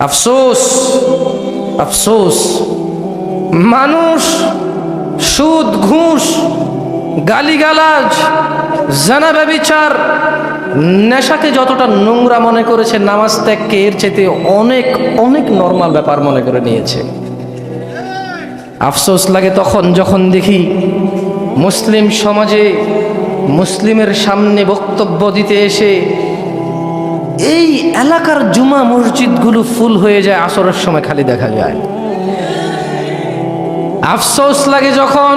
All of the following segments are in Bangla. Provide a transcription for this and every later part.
আফসোস আফসোস। মানুষ, সুদ, ঘুষ, গালিগালাজ, জানা ব্যবিচার, নেশাকে যতটা নোংরা মনে করেছে, নামাজ ত্যাগকে এর চেতে অনেক অনেক নর্মাল ব্যাপার মনে করে নিয়েছে। আফসোস লাগে তখন যখন দেখি মুসলিম সমাজে মুসলিমের সামনে বক্তব্য দিতে এসে এই এলাকার জুমা মসজিদগুলো ফুল হয়ে যায়, আসরের সময় খালি দেখা যায়। আফসোস লাগে যখন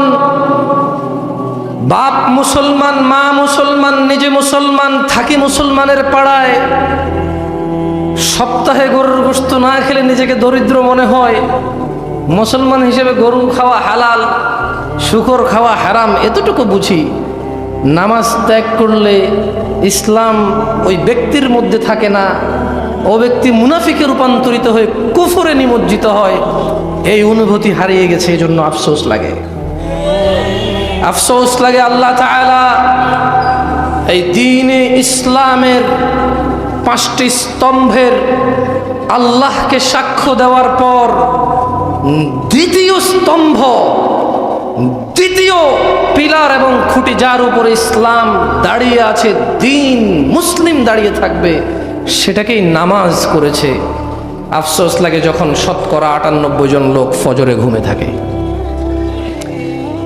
বাপ মুসলমান, মা মুসলমান, নিজে মুসলমান, থাকি মুসলমানের পাড়ায় সপ্তাহে গরুর গোস্ত না খেলে নিজেকে দরিদ্র মনে হয়। মুসলমান হিসেবে গরু খাওয়া হালাল, শুকর খাওয়া হারাম, এতটুকু বুঝি। নামাজ ত্যাগ করলে ইসলাম ওই ব্যক্তির মধ্যে থাকে না। ও ব্যক্তি মুনাফিকে রূপান্তরিত হয়ে কুফরে নিমজ্জিত হয়। এই অনুভূতি হারিয়ে গেছে এই জন্য আফসোস লাগে। আফসোস লাগে আল্লাহ এই দিনে ইসলামের পাঁচটি স্তম্ভের আল্লাহকে সাক্ষ্য দেওয়ার পর দ্বিতীয় স্তম্ভ দ্বিতীয় পিলার এবং খুঁটি যার উপরে ইসলাম দাঁড়িয়ে আছে, দিন মুসলিম দাঁড়িয়ে থাকবে, সেটাকেই নামাজ করেছে। আফসোস লাগে যখন শতকরা আটানব্বই জন লোক ফজরে ঘুমে থাকে।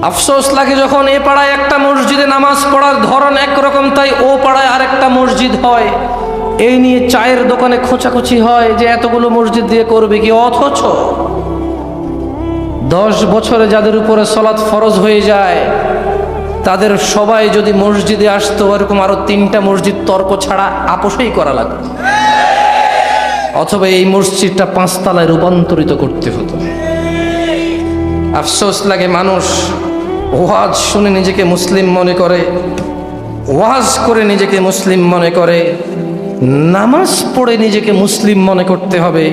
আফসোস লাগে যখন এ পাড়ায় একটা মসজিদে নামাজ পড়ার ধরন একরকম, তাই ও পাড়ায় আরেকটা মসজিদ হয়। এই নিয়ে চায়ের দোকানে খোঁচাখুচি হয় যে এতগুলো মসজিদ দিয়ে করবে কি? অথচ দশ বছরে যাদের উপরে সলাৎ ফরজ হয়ে যায়, তাদের সবাই যদি মসজিদে আসতো এরকম আরও তিনটা মসজিদ তর্ক ছাড়া আপোষেই করা লাগতো। অথবা এই মসজিদটা পাঁচতলায় রূপান্তরিত করতে হতো। আফসোস লাগে মানুষ, ওয়াজ শুনে নিজেকে মুসলিম মনে করে, ওয়াজ করে নিজেকে মুসলিম মনে করে, নামাজ পড়ে নিজেকে মুসলিম মনে করতে হবে।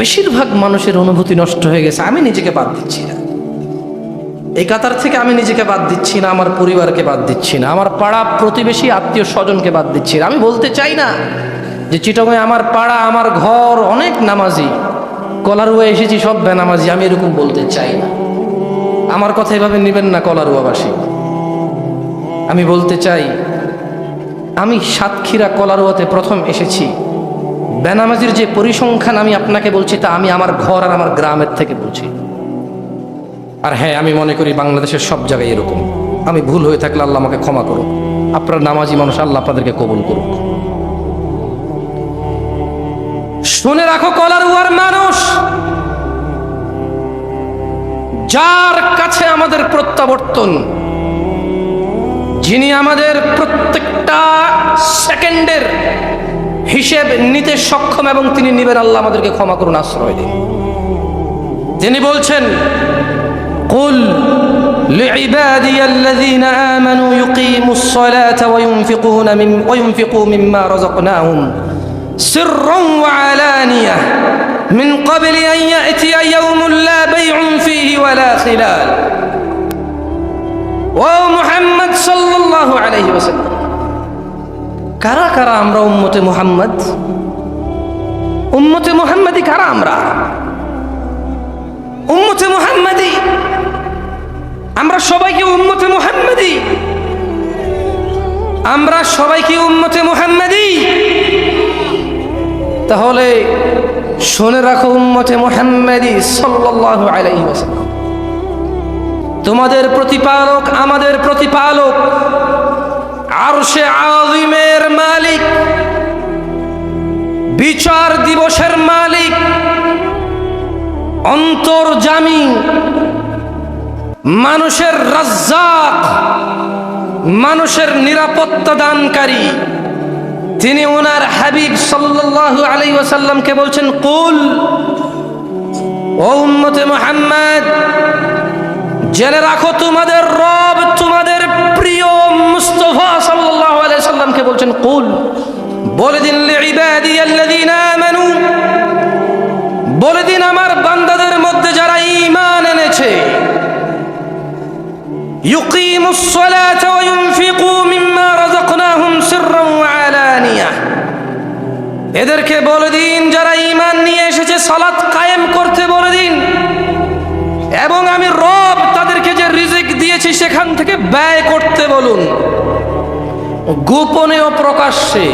বেশিরভাগ মানুষের অনুভূতি নষ্ট হয়ে গেছে, আমি নিজেকে বাদ দিচ্ছি না। এই কাতার থেকে আমি নিজেকে বাদ দিচ্ছি না, আমার পরিবারকে বাদ দিচ্ছি না, আমার পাড়া প্রতিবেশী, আত্মীয় স্বজনকে বাদ দিচ্ছি না। আমি বলতে চাই না যে চিটংয়ে আমার পাড়া, আমার ঘর অনেক নামাজি, কলারুয়া এসেছি, সব বেনামাজি, আমি এরকম বলতে চাই না। আমার কথা এভাবে নেবেন না কলারুয়াবাসী। আমি বলতে চাই, আমি সাতক্ষীরা কলারুয়াতে প্রথম এসেছি। বেনামাজির যে পরিসংখ্যান আমি আপনাকে বলছি, তা আমি আমার ঘর আর আমার গ্রামের থেকে বলছি। আর হ্যাঁ আমি মনে করি বাংলাদেশের সব জায়গায় এরকম। আমি ভুল হয়ে থাকলে আল্লাহ আমাকে ক্ষমা করুক। আপনার নামাজি মানুষ, আল্লাহ আপনাদেরকে কবুল করুক। শুনে রাখো কলারুয়ার মানুষ। যার কাছে আমাদের প্রত্যাবর্তন, যিনি আমাদের প্রত্যেকটা সেকেন্ডের হিসেব নিতে সক্ষম এবং তিনি নিবেন আল্লাহ আমাদেরকে ক্ষমা করুন আশ্রয় দিন তিনি বলছেন قل لعبادي الذين آمنوا يقيموا الصلاة وينفقون من وينفقوا مما رزقناهم سرا وعلانية من قبل أن يأتي يوم لا بيع فيه ولا خلال ومحمد صلى الله عليه وسلم কারা কারা আমরা উম্মতে মুহাম্মদ? উম্মতে মুহাম্মদি কারা আমরা? উম্মতে মুহাম্মদি? আমরা সবাইকে উম্মতে মুহাম্মদি? আমরা সবাইকে উম্মতে মুহাম্মদি? তাহলে শুনে রাখো উম্মতে মুহাম্মদি সাল্লাল্লাহু আলাইহি তোমাদের প্রতিপালক আমাদের প্রতিপালক। আরশে আজিমের মালিক, বিচার দিবসের মালিক অন্তর্জামী মানুষের রাজ্জাক, মানুষের নিরাপত্তা দানকারী। তিনি ওনার হাবিব সাল্লাল্লাহু আলাইহি ওয়াসাল্লামকে বলছেন, কুল, ও উম্মতে মুহাম্মদ, জেনে রাখো তোমাদের রব তোমাদের সাল্লামকে বলছেন, কুল, বলে দিন আমানু। বলে দিন আমার বান্দাদের মধ্যে যারা ঈমান এনেছে। ইউকিমুস সালাতা ওয়া ইউনফিকু মিম্মা রাযাকনাহুম সিররান ওয়া আলানিয়া। এদেরকে বলে দিন, যারা ঈমান সালাত কায়েম করতে বলে দিন। এবং আমি রব তাদেরকে যে রিজিক দিয়েছি, সেখান থেকে ব্যয় করতে বলুন। গোপনে ও প্রকাশ্যে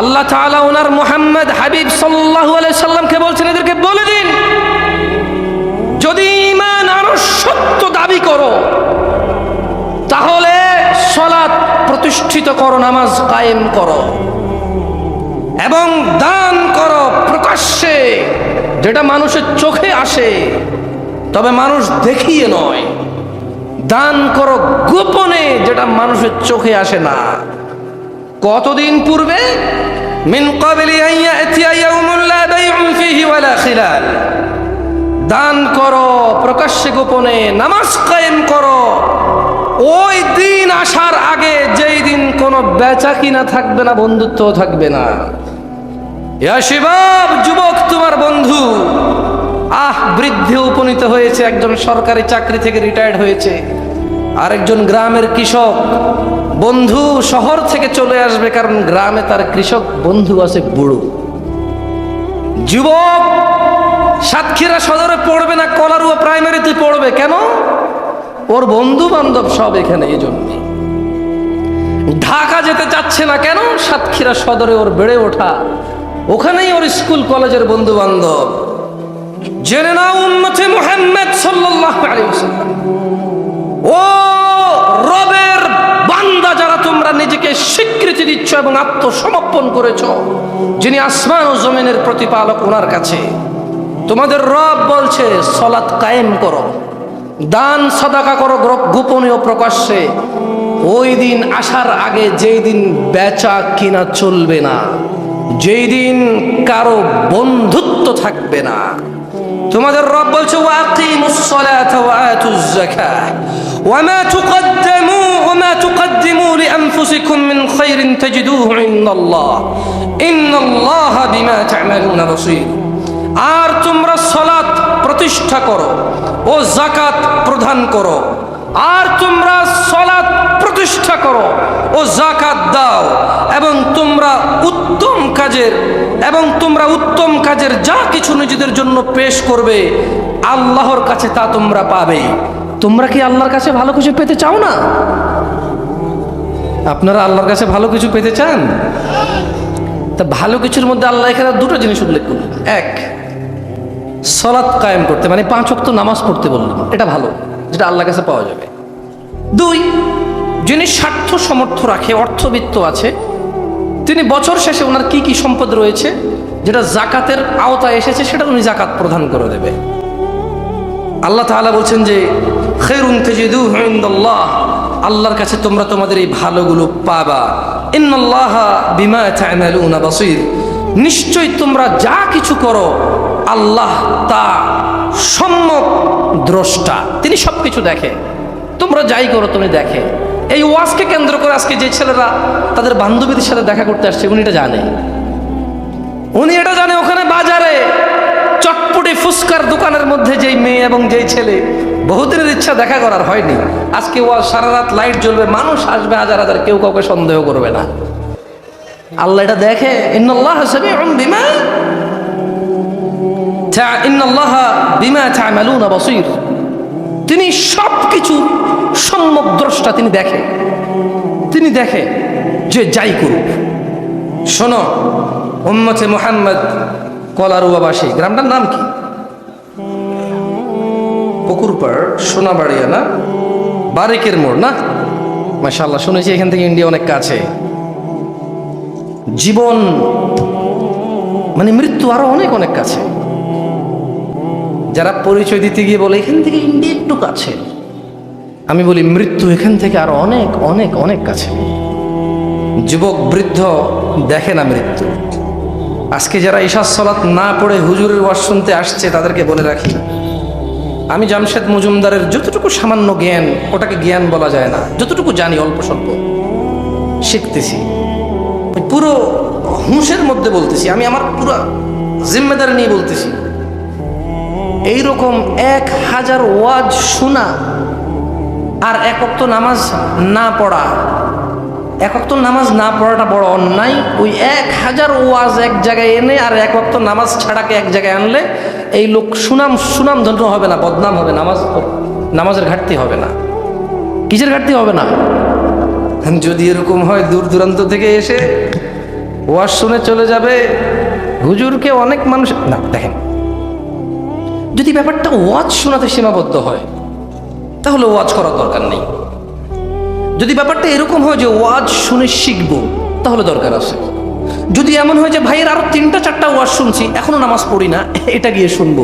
আল্লাহ তাআলা ওনার মোহাম্মদ হাবিব সাল্লাল্লাহু আলাইহি সাল্লামকে বলছেন, এদেরকে বলে দিন, যদি ঈমান আরও সত্য দাবি করো, তাহলে সলাৎ প্রতিষ্ঠিত করো, নামাজ কায়েম করো এবং দান করো প্রকাশ্যে, যেটা মানুষের চোখে আসে, তবে মানুষ দেখিয়ে নয়। দান করো গোপনে, যেটা মানুষের চোখে আসে না। কতদিন পূর্বে? দান করো প্রকাশ্যে গোপনে, নামাজ কায়েম করো। ওই দিন আসার আগে যেই দিন কোনো বেচা কিনা থাকবে না বন্ধুত্ব থাকবে না। শিবাব, যুবক তোমার বন্ধু আহ, বৃদ্ধে উপনীত হয়েছে, একজন সরকারি চাকরি থেকে রিটায়ার্ড হয়েছে। আরেকজন গ্রামের কৃষক, বন্ধু শহর থেকে চলে আসবে কারণ গ্রামে তার কৃষক বন্ধু আছে বুড়ো। যুবক, সাতক্ষীরা সদরে পড়বে না, কলারুয়া প্রাইমারিতে পড়বে, কেন? ওর বন্ধু বান্ধব সব এখানে এই জন্যে। ঢাকা যেতে চাচ্ছে না কেন? সাতক্ষীরা সদরে ওর বেড়ে ওঠা। ওখানেই ওর স্কুল কলেজের বন্ধু বান্ধব জেনে নাও উন্মতে মুহাম্মদ সাল্লাল্লাহু ও রবের বান্দা যারা তোমরা নিজেকে স্বীকৃতি দিচ্ছ এবং আত্মসমর্পণ করেছ, যিনি আসমান ও জমিনের প্রতিপালক ওনার কাছে, তোমাদের রব বলছে কায়েম করো, দান সদাকা করো গোপনীয় প্রকাশ্যে। ওই দিন আসার আগে যেই দিন বেচা কিনা চলবে না, যেই দিন কারও বন্ধুত্ব থাকবে না তোমাদের রব বলছে ওয়াকিমুস সালাত ওয়া আতুজ যাকাহ ওয়ামা তুকদ্দিমু ওয়ামা তুকদ্দিমু লিআনফুসিকুম মিন খাইরিন তাজিদুহু ইনদাল্লাহ। ইন্নাল্লাহা বিমা তা'মালুনা বাসীর। আর তোমরা সালাত প্রতিষ্ঠা করো ও যাকাত প্রদান করো। আর তোমরা সালাত প্রতিষ্ঠা করো ও জাকাত দাও এবং তোমরা উত্তম কাজের এবং তোমরা উত্তম কাজের যা কিছু নিজেদের জন্য পেশ করবে, আল্লাহর কাছে তা তোমরা পাবে। তোমরা কি আল্লাহর কাছে ভালো কিছু পেতে চাও না? আপনারা আল্লাহর কাছে ভালো কিছু পেতে চান? তা ভালো কিছুর মধ্যে আল্লাহ এখানে দুটো জিনিস উল্লেখ করলেন। এক, সলাৎ কায়েম করতে মানে পাঁচ ওয়াক্ত নামাজ পড়তে বললেন। এটা ভালো। যেটা আল্লাহর কাছে পাওয়া যাবে। দুই, যিনি স্বার্থ সমর্থ রাখে, অর্থবিত্ত আছে, তিনি বছর শেষে ওনার কি কি সম্পদ রয়েছে, যেটা জাকাতের আওতায় এসেছে, সেটা উনি জাকাত প্রদান করে দেবে। আল্লাহ তাআলা বলছেন যে খেরুন আল্লাহর কাছে তোমরা তোমাদের এই ভালোগুলো পাবা। ইন্নাল্লাহ বিমা তা'মালুনা বাসীর নিশ্চয় তোমরা যা কিছু করো, আল্লাহ তা সম্যক দ্রষ্টা। তিনি সব কিছু দেখে। তোমরা যাই করো, তুমি দেখে। এই ওয়াজকে কেন্দ্র করে আজকে যে ছেলেরা তাদের বান্ধবীদের সাথে দেখা করতে আসছে, উনি এটা জানে। উনি এটা জানে ওখানে বাজারে। চটপটি ফুসকার দোকানের মধ্যে যেই মেয়ে এবং যেই ছেলে, বহুদিনের ইচ্ছা দেখা করার হয়নি। আজকে ওয়াজ সারা রাত লাইট জ্বলবে, মানুষ আসবে হাজার হাজার, কেউ কাউকে সন্দেহ করবে না। আল্লাহ এটা দেখে, ইন্নাল্লাহ সামিউম তিনি সব কিছু সম্যক দ্রষ্টা তিনি দেখে। তিনি দেখে যে যাই করুক। শোনো, উম্মতে মোহাম্মদ কলারুয়াবাসী, গ্রামটার নাম কি? পুকুরপাড়, সোনাবাড়িয়া না? বারিকের মোড় না? মাশাল্লাহ শুনেছি এখান থেকে ইন্ডিয়া অনেক কাছে। জীবন মানে মৃত্যু আরও অনেক অনেক কাছে। যারা পরিচয় দিতে গিয়ে বলে, এখান থেকে ইন্ডিয়া একটু কাছে। আমি বলি, মৃত্যু এখান থেকে আরও অনেক অনেক অনেক কাছে। যুবক, বৃদ্ধ, দেখে না মৃত্যু। আজকে যারা ঈশার সলাৎ না পড়ে হুজুরের ওয়াজ শুনতে আসছে, তাদেরকে বলে রাখি, আমি জামশেদ মজুমদারের যতটুকু সামান্য জ্ঞান, ওটাকে জ্ঞান বলা যায় না, যতটুকু জানি অল্প স্বল্প, শিখতেছি। পুরো হুঁশের মধ্যে বলতেছি, আমি আমার পুরো জিম্মেদারি নিয়ে বলতেছি। এইরকম এক হাজার ওয়াজ শোনা আর এক অক্ত নামাজ না পড়া। এক অক্ত নামাজ না পড়াটা বড় অন্যায়। ওই এক হাজার ওয়াজ এক জায়গায় এনে আর এক অক্ত নামাজ ছাড়াকে এক জায়গায় আনলে এই লোক সুনাম সুনাম ধন্য হবে না, বদনাম হবে, নামাজ নামাজের ঘাটতি হবে না। কিসের ঘাটতি হবে না? যদি এরকম হয়, দূর দূরান্ত থেকে এসে ওয়াজ শুনে চলে যাবে। হুজুরকে অনেক মানুষ না, দেখেন যদি ব্যাপারটা ওয়াজ শোনাতে সীমাবদ্ধ হয়, তাহলে ওয়াজ করার দরকার নেই। যদি ব্যাপারটা এরকম হয় যে ওয়াজ শুনে শিখব, তাহলে দরকার আছে। যদি এমন হয় যে ভাইয়ের আরও তিনটা চারটা ওয়াজ শুনছি, এখনও নামাজ পড়ি না, এটা গিয়ে শুনব।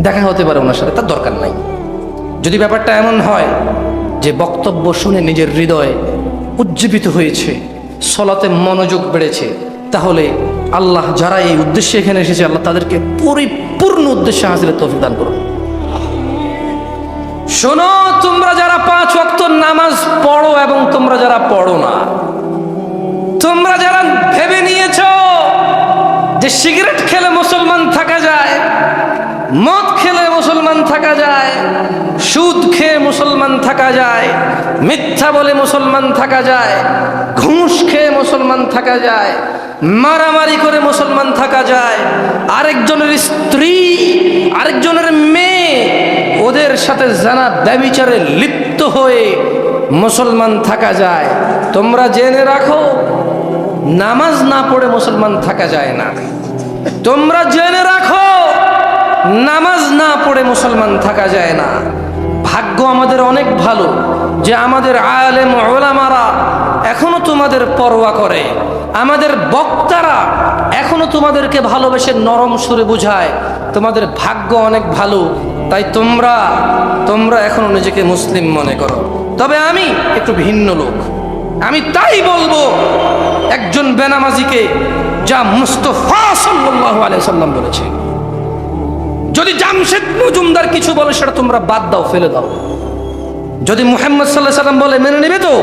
দেখা হতে পারে ওনার সাথে, তার দরকার নাই। যদি ব্যাপারটা এমন হয় যে বক্তব্য শুনে নিজের হৃদয় উজ্জীবিত হয়েছে, সলাতে মনোযোগ বেড়েছে, তাহলে আল্লাহ যারা এই উদ্দেশ্যে এখানে এসেছে, আল্লাহ তাদেরকে পরিপূর্ণ উদ্দেশ্যে হাজিরের তৌফিক দান করুন। শোনো, তোমরা যারা পাঁচ ওয়াক্ত নামাজ পড়ো এবং তোমরা যারা পড়ো না, তোমরা যারা ভেবে নিয়েছ যে সিগারেট খেলে মুসলমান থাকা যায়, মদ খেলে মুসলমান থাকা যায়, সুদ খেয়ে মুসলমান থাকা যায়, মিথ্যা বলে মুসলমান থাকা যায়, ঘুষ খেয়ে মুসলমান থাকা যায় মারামারি করে মুসলমান থাকা যায়। আরেকজনের স্ত্রী, আরেকজনের মেয়ে ওদের সাথে জানা ব্যবিচারে লিপ্ত হয়ে মুসলমান থাকা যায়। তোমরা জেনে রাখো, নামাজ না পড়ে মুসলমান থাকা যায় না। তোমরা জেনে রাখো, নামাজ না পড়ে মুসলমান থাকা যায় না। ভাগ্য আমাদের অনেক ভালো যে আমাদের আলেম ওলামারা এখনও তোমাদের পরোয়া করে। আমাদের বক্তারা এখনও তোমাদেরকে ভালোবেসে নরম সুরে বুঝায়, তোমাদের ভাগ্য অনেক ভালো, তাই তোমরা তোমরা এখনও নিজেকে মুসলিম মনে করো। তবে আমি একটু ভিন্ন লোক। আমি তাই বলব, একজন বেনামাজিকে যা মুস্তফা সাল্লাল্লাহু আলাইহি সাল্লাম বলেছে। যদি জামশেদ মজুমদার কিছু বলে, সেটা তোমরা বাদ দাও, ফেলে দাও। যদি মুহাম্মদ সাল্লাহ সাল্লাম বলে, মেনে নেবে তো?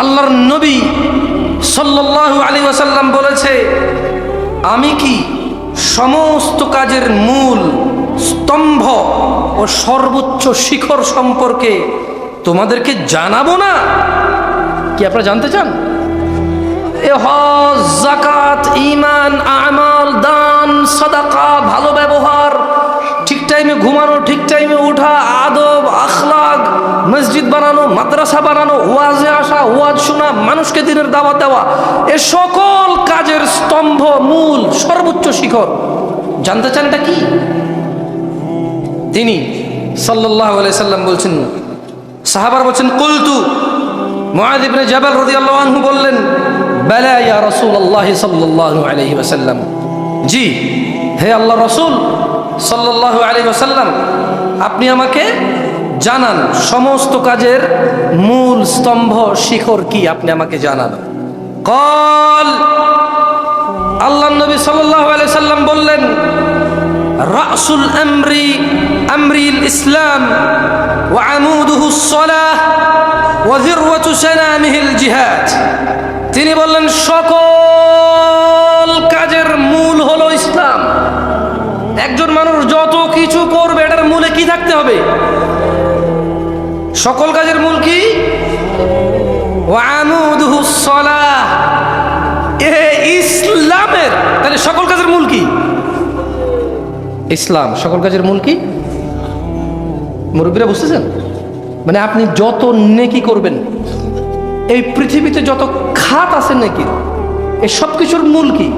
আল্লাহর নবী সাল্লাল্লাহু আলী ওয়াসাল্লাম বলেছে, আমি কি সমস্ত কাজের মূল স্তম্ভ ও সর্বোচ্চ শিখর সম্পর্কে তোমাদেরকে জানাব না? কি আপনারা জানতে চান? জাকাত ইমান আমাল, দান, সাদাকা, ভালো ব্যবহার টাইমে ঘুমানো, ঠিক টাইমে ওঠা আদব আখলাগ মসজিদ বানানো, মাদ্রাসা বানানো, ওয়াজে আসা, ওয়াজ শোনা, মানুষকে দিনের দাওয়াত দেওয়া, এ সকল কাজের স্তম্ভ, মূল, সর্বোচ্চ শিখর। জানতে চান এটা কি? তিনি সাল্লাহ সাল্লাম বলছেন, সাহাবার বলছেন, কুলতু। মুআদ ইবনে জাবাল রাদিয়াল্লাহু আনহু বললেন, বালা ইয়া রাসূলুল্লাহ সাল্লাল্লাহু আলাইহি ওয়াসাল্লাম। জি, হে আল্লাহ রাসূল সাল্লাহ আলী ওসাল্লাম আপনি আমাকে জানান, সমস্ত কাজের মূল স্তম্ভ, শিখর কি আপনি আমাকে জানান। কল, আল্লাহ নবী সাল্লাম বললেন, রাসুল আমরি, আমরিল ইসলাম ও আমুদুহুসলাহ ওয়াজিরওয়াতু জিহাদ। তিনি বললেন, সকল কাজের মূল হল একজন মানুষ যত কিছু করবে, এটার মূলে কি থাকতে হবে? সকল কাজের মূল কি? ইসলামের, তাহলে সকল কাজের মূল কি? ইসলাম, সকল কাজের মূল কি? মুরব্বীরা বুঝতেছেন? মানে আপনি যত নেকি করবেন, এই পৃথিবীতে যত খাত আছে নাকি এই সব কিছুর মূল কি?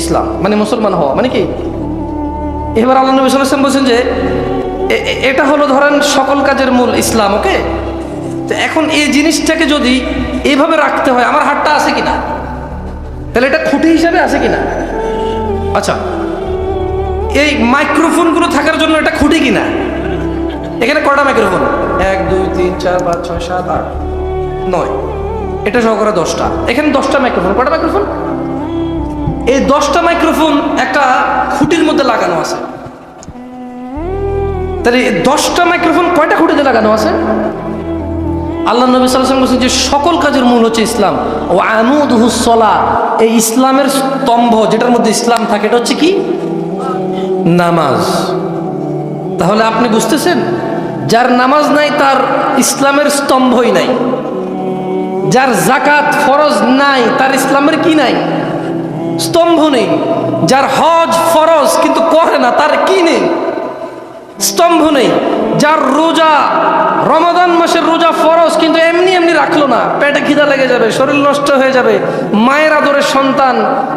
ইসলাম মানে মুসলমান হওয়া মানে কি? এবার আল্লাহ নবী সাল্লাম বলছেন যে এটা হলো ধরেন সকল কাজের মূল ইসলাম, ওকে? তো এখন এই জিনিসটাকে যদি এইভাবে রাখতে হয়, আমার হাতটা আছে কিনা? তাহলে এটা খুঁটি হিসাবে আছে কিনা? আচ্ছা এই মাইক্রোফোনগুলো থাকার জন্য এটা খুঁটি কিনা? এখানে কটা মাইক্রোফোন? এক, দুই, তিন, চার, পাঁচ, ছয়, সাত, আট, নয়। এটা সহকারে দশটা। এখানে দশটা মাইক্রোফোন। কটা মাইক্রোফোন? এই দশটা মাইক্রোফোন একটা খুঁটির মধ্যে লাগানো আছে। তাহলে দশটা মাইক্রোফোন কয়টা খুঁটিতে লাগানো আছে? আল্লাহ নবী সাল্লাম বলছেন যে সকল কাজের মূল হচ্ছে ইসলাম। ও আমুদুহুসলা এই ইসলামের স্তম্ভ যেটার মধ্যে ইসলাম থাকে, এটা হচ্ছে কি? নামাজ। তাহলে আপনি বুঝতেছেন? যার নামাজ নাই, তার ইসলামের স্তম্ভই নাই। যার জাকাত ফরজ নাই, তার ইসলামের কি নাই? স্তম্ভ নেই। যার হজ ফরজ কিন্তু করে না, তার কি নেই? স্তম্ভ নেই। যার রোজা, রমাদান মাসের রোজা ফরজ কিন্তু এমনি এমনি রাখল না। পেটে খিদা লেগে যাবে, শরীর নষ্ট হয়ে যাবে। মায়ের আদরের সন্তান,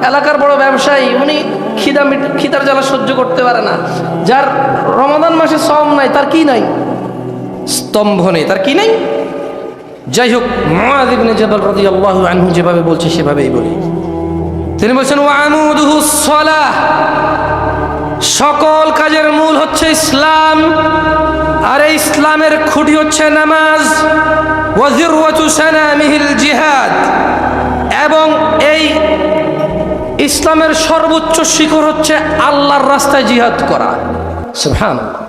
এলাকার বড় ব্যবসায়ী, উনি খিদা খিদার জ্বালা সহ্য করতে পারে না। যার রমাদান মাসে সম নাই, তার কি নাই? স্তম্ভ নেই, তার কি নেই? যাই হোক মহাদিবনে জবাল রাদি আল্লাহ আনহু যেভাবে বলছে, সেভাবেই বলি। তিনি বলছেন সকল কাজের মূল হচ্ছে ইসলাম, আর এই ইসলামের খুঁটি হচ্ছে নামাজ। সানামিহিল জিহাদ। এবং এই ইসলামের সর্বোচ্চ শিখর হচ্ছে আল্লাহর রাস্তায় জিহাদ করা। সুবহানাল্লাহ।